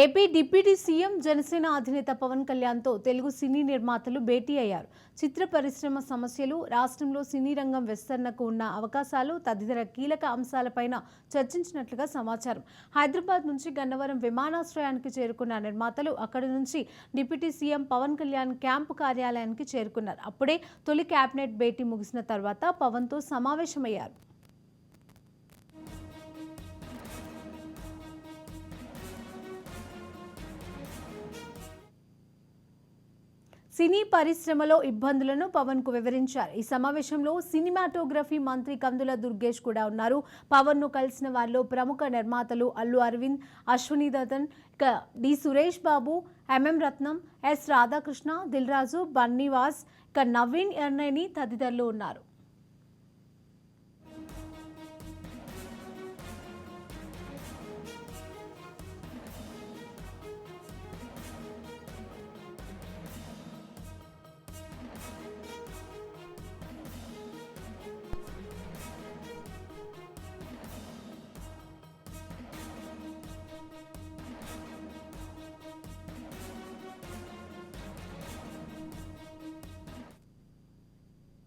AP deputy CM Janasena అధినేత పవన్ కళ్యాణ్తో తెలుగు సినీ నిర్మాతలు భేటీ అయ్యారు. చిత్ర పరిశ్రమ సమస్యలు రాష్ట్రంలో సినీ రంగం విస్తరణకు ఉన్న అవకాశాలు తదితర కీలక అంశాలపైన చర్చించినట్లుగా సమాచారం. హైదరాబాద్ నుంచి గన్నవరం విమానాశ్రయానికి చేరుకున్న నిర్మాతలు అక్కడి నుంచి deputy CM Pavan Kalyan camp కార్యాలయానికి చేరుకున్నారు. అప్పుడే తొలి కేబినెట్ భేటీ ముగిసిన తర్వాత పవన్తో సమావేశమయ్యారు. సినీ పరిశ్రమలో ఇబ్బందులను పవన్కు వివరించారు. ఈ సమావేశంలో సినిమాటోగ్రఫీ మంత్రి కందుల దుర్గేష్ కూడా ఉన్నారు. పవన్ను కలిసిన వారిలో ప్రముఖ నిర్మాతలు అల్లు అరవింద్ అశ్విని దతన్ ఇక D Suresh Babu M M Ratnam S Radhakrishna Dil Raju Bunny Vas ఇక నవీన్ ఎర్నైని తదితరులు ఉన్నారు.